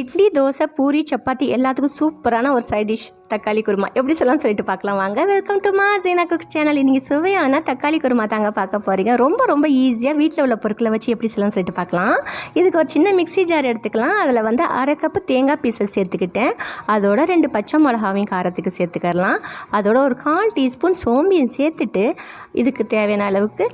இட்லி தோசை பூரி சப்பாத்தி எல்லாத்துக்கும் சூப்பரான ஒரு சைட் டிஷ் தக்காளி குருமா. எப்படி சொல்லலாம் சொல்லிட்டு பார்க்கலாம். வாங்க வெல்கம் டு மா ஜீனா குக்ஸ் சேனல் இன்றைக்கி சுவையான தக்காளி குருமா தாங்க பார்க்க போகிறீங்க ரொம்ப ரொம்ப ஈஸியாக வீட்டில் உள்ள பொருட்களை வச்சு எப்படி சொல்லலாம் சொல்லிட்டு பார்க்கலாம். இதுக்கு ஒரு சின்ன மிக்ஸி ஜார் எடுத்துக்கலாம். அதில் வந்து அரை கப்பு தேங்காய் பீசஸ் சேர்த்துக்கிட்டேன். அதோட ரெண்டு பச்சை மிளகாவையும் காரத்துக்கு சேர்த்துக்கலாம் அதோட ஒரு கால் டீஸ்பூன் சோம்பியும் சேர்த்துட்டு இதுக்கு தேவையான அளவுக்கு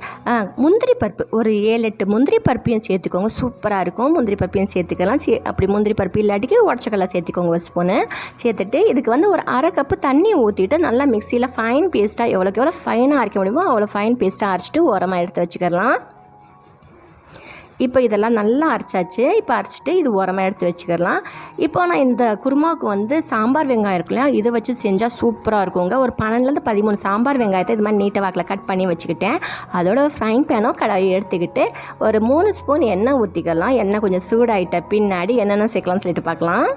முந்திரி பருப்பு. ஒரு ஏழு எட்டு முந்திரி பருப்பையும் சேர்த்துக்கோங்க. சூப்பராக இருக்கும். முந்திரி பருப்பையும் சேர்த்துக்கலாம். சே அப்படி முந்திரி பருப்பு இல்லாட்டிக்கு உடச்சக்கடலை சேர்த்துக்கோங்க ஒரு ஸ்பூனு சேர்த்துட்டு இதுக்கு வந்து ஒரு அரை கப்பு தண்ணி ஊற்றிட்டு நல்லா மிக்சியில் ஃபைன் பேஸ்ட்டாக எவ்வளோக்கு எவ்வளோ ஃபைனாக அரைக்க முடியுமோ அவ்வளோ ஃபைன் பேஸ்ட்டாக அரைச்சிட்டு ஓரமாக எடுத்து வச்சுக்கலாம் இப்போ இதெல்லாம் நல்லா அரைச்சாச்சு. இப்போ அரைச்சிட்டு இது உரமாக எடுத்து வச்சுக்கலாம். இப்போ நான் இந்த குருமாவுக்கு வந்து சாம்பார் வெங்காயம் இருக்கு இல்லையா? இதை வச்சு செஞ்சால் சூப்பராக இருக்குங்க. ஒரு பன்னெண்டுலேருந்து பதிமூணு சாம்பார் வெங்காயத்தை இது மாதிரி நீட்டை வாக்கில் கட் பண்ணி வச்சுக்கிட்டேன். அதோட ஃப்ரைங் பேனோ கடாயை எடுத்துக்கிட்டு ஒரு மூணு ஸ்பூன் எண்ணெய் ஊற்றிக்கலாம் எண்ணெய் கொஞ்சம் சூடாயிட்ட பின்னாடி என்னென்ன சேர்க்கலாம்னு சொல்லிட்டு பார்க்கலாம்.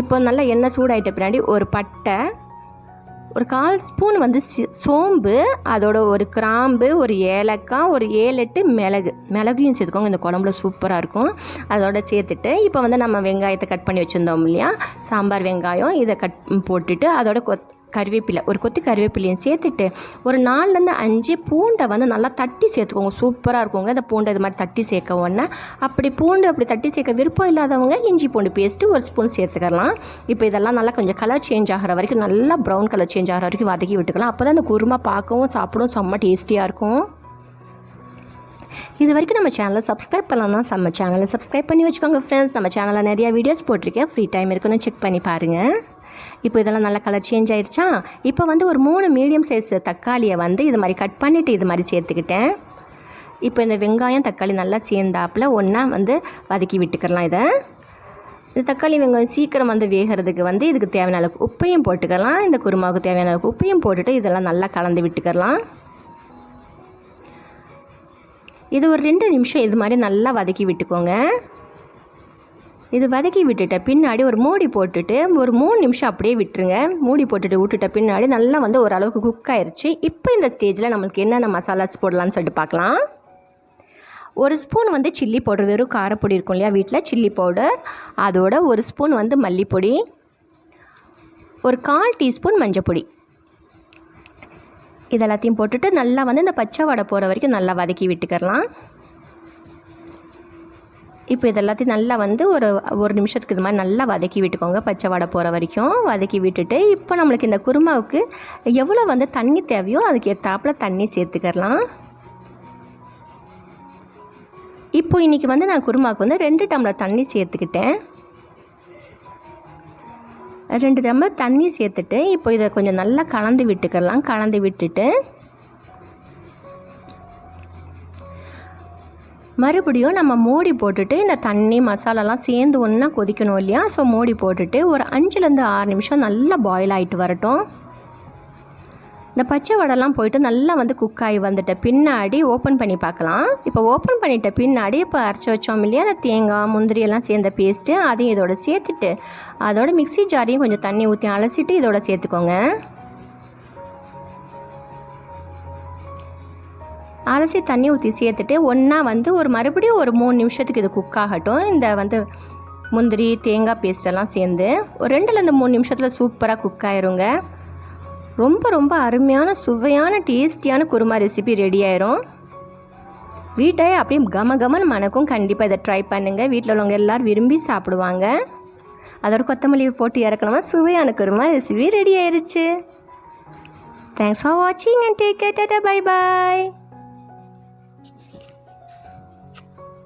இப்போ நல்லா எண்ணெய் சூடாயிட்ட பின்னாடி ஒரு பட்டை ஒரு கால் ஸ்பூன் வந்து சோம்பு அதோட ஒரு கிராம்பு ஒரு ஏலக்காய் ஒரு ஏழு எட்டு மிளகு. மிளகையும் சேர்த்துக்கோங்க இந்த குழம்புல சூப்பராக இருக்கும். அதோட சேர்த்துட்டு இப்போ வந்து நம்ம வெங்காயத்தை கட் பண்ணி வச்சுருந்தோம் இல்லையா? சாம்பார் வெங்காயம் இதை கட் போட்டுட்டு அதோட கொத் கருவேப்பிலை ஒரு கொத்தி கருவேப்பிலையும் சேர்த்துட்டு ஒரு நாலுலேருந்து அஞ்சு பூண்டை வந்து நல்லா தட்டி சேர்த்துக்கோங்க. சூப்பராக இருக்குங்க. அந்த பூண்டை இது மாதிரி தட்டி சேர்க்க உடனே அப்படி பூண்டு அப்படி தட்டி சேர்க்க விருப்பம் இல்லாதவங்க இஞ்சி பூண்டு பேஸ்ட்டு ஒரு ஸ்பூன் சேர்த்துக்கலாம். இப்போ இதெல்லாம் நல்லா கொஞ்சம் கலர் சேஞ்ச் ஆகிற வரைக்கும் நல்லா ப்ரௌன் கலர் சேஞ்ச் ஆகிற வரைக்கும் வதக்கி விட்டுக்கலாம். அப்போ தான் அந்த குருமா பார்க்கவும் சாப்பிடவும் செம்ம டேஸ்டியாக இருக்கும். இது வரைக்கும் நம்ம சேனலை சப்ஸ்கிரைப் பண்ணலாம் நம்ம சேனலை சப்ஸ்கிரைப் பண்ணி வச்சுக்கோங்க ஃப்ரெண்ட்ஸ் நம்ம சேனலில் நிறையா வீடியோஸ் போட்டிருக்கேன். ஃப்ரீ டைம் இருக்குன்னு செக் பண்ணி பாருங்கள் இப்போ இதெல்லாம் நல்லா கலர் சேஞ்ச் ஆயிடுச்சா இப்போ வந்து ஒரு மூணு மீடியம் சைஸ் தக்காளியை வந்து இது மாதிரி கட் பண்ணிவிட்டு இது மாதிரி சேர்த்துக்கிட்டேன். இப்போ இந்த வெங்காயம் தக்காளி நல்லா சேர்ந்தாப்புல ஒன்றா வந்து வதக்கி விட்டுக்கலாம் இதை. இந்த தக்காளி வெங்காயம் சீக்கிரம் வந்து வேகிறதுக்கு வந்து இதுக்கு தேவையான அளவுக்கு உப்பையும் போட்டுக்கலாம். இந்த குருமாவுக்கு தேவையான அளவுக்கு உப்பையும் போட்டுட்டு இதெல்லாம் நல்லா கலந்து விட்டுக்கலாம். இது ஒரு ரெண்டு நிமிஷம் இது மாதிரி நல்லா வதக்கி விட்டுக்கோங்க. இது வதக்கி விட்டுட்ட பின்னாடி ஒரு மூடி போட்டுட்டு ஒரு மூணு நிமிஷம் அப்படியே விட்டுருங்க. மூடி போட்டுட்டு விட்டுட்ட பின்னாடி நல்லா வந்து ஓரளவுக்கு குக் ஆயிடுச்சு இப்போ இந்த ஸ்டேஜில் நம்மளுக்கு என்னென்ன மசாலாஸ் போடலாம்னு சொல்லிட்டு பார்க்கலாம். ஒரு ஸ்பூன் வந்து சில்லி பவுடர் வெறும் காரப்பொடி இருக்கும் இல்லையா வீட்டில் சில்லி பவுடர் அதோட ஒரு ஸ்பூன் வந்து மல்லிப்பொடி. ஒரு கால் டீஸ்பூன் மஞ்சப்பொடி. இது எல்லாத்தையும் போட்டுட்டு நல்லா வந்து இந்த பச்சை வடை போகிற வரைக்கும் நல்லா வதக்கி விட்டுக்கிறலாம். இப்போ இது எல்லாத்தையும் நல்லா வந்து ஒரு ஒரு நிமிஷத்துக்கு இது மாதிரி நல்லா வதக்கி விட்டுக்கோங்க பச்சை வடை போகிற வரைக்கும். வதக்கி விட்டுட்டு இப்போ நம்மளுக்கு இந்த குருமாவுக்கு எவ்வளோ வந்து தண்ணி தேவையோ அதுக்கு ஏற்றாப்பில் தண்ணி சேர்த்துக்கலாம் இப்போ இன்றைக்கி வந்து நான் குருமாவுக்கு வந்து ரெண்டு டம்ளர் தண்ணி சேர்த்துக்கிட்டேன். ரெண்டு டம்ளர் தண்ணி சேர்த்துட்டு இப்போ இதை கொஞ்சம் நல்லா கலந்து விட்டுக்கலாம் கலந்து விட்டுட்டு மறுபடியும் நம்ம மூடி போட்டுட்டு இந்த தண்ணி மசாலாலாம் சேர்ந்து ஒன்றா கொதிக்கணும் இல்லையா? ஸோ மூடி போட்டுட்டு ஒரு அஞ்சுலேருந்து ஆறு நிமிஷம் நல்லா பாயில் ஆகிட்டு வரட்டும். இந்த பச்சை வடைலாம் போயிட்டு நல்லா வந்து குக் ஆகி வந்துட்ட பின்னாடி ஓப்பன் பண்ணி பார்க்கலாம். இப்போ ஓப்பன் பண்ணிட்ட பின்னாடி இப்போ அரைச்சி வச்சோம் இல்லையா? அந்த தேங்காய் முந்திரி எல்லாம் சேர்ந்த பேஸ்ட்டு அதையும் இதோட சேர்த்துட்டு அதோட மிக்ஸி ஜாரையும் கொஞ்சம் தண்ணி ஊற்றி அலசிட்டு இதோட சேர்த்துக்கோங்க. அலசி தண்ணி ஊற்றி சேர்த்துட்டு ஒன்றா வந்து ஒரு மறுபடியும் ஒரு மூணு நிமிஷத்துக்கு இது குக் ஆகட்டும். இந்த வந்து முந்திரி தேங்காய் பேஸ்டெல்லாம் சேர்ந்து ஒரு ரெண்டுலேருந்து மூணு நிமிஷத்தில் சூப்பராக குக் ஆயிருங்க. ரொம்ப ரொம்ப அருமையான சுவையான டேஸ்டியான குருமா ரெசிபி ரெடி ஆயிரும். வீட்டை அப்படியே கம கமன் மணக்கும். கண்டிப்பாக இதை ட்ரை பண்ணுங்கள் வீட்டில் உள்ளவங்க எல்லோரும் விரும்பி சாப்பிடுவாங்க. அதோட கொத்தமல்லி போட்டு இறக்கணுமா சுவையான குருமா ரெசிபி ரெடி ஆயிடுச்சு தேங்க்ஸ் ஃபார் வாட்சிங் and take care bye bye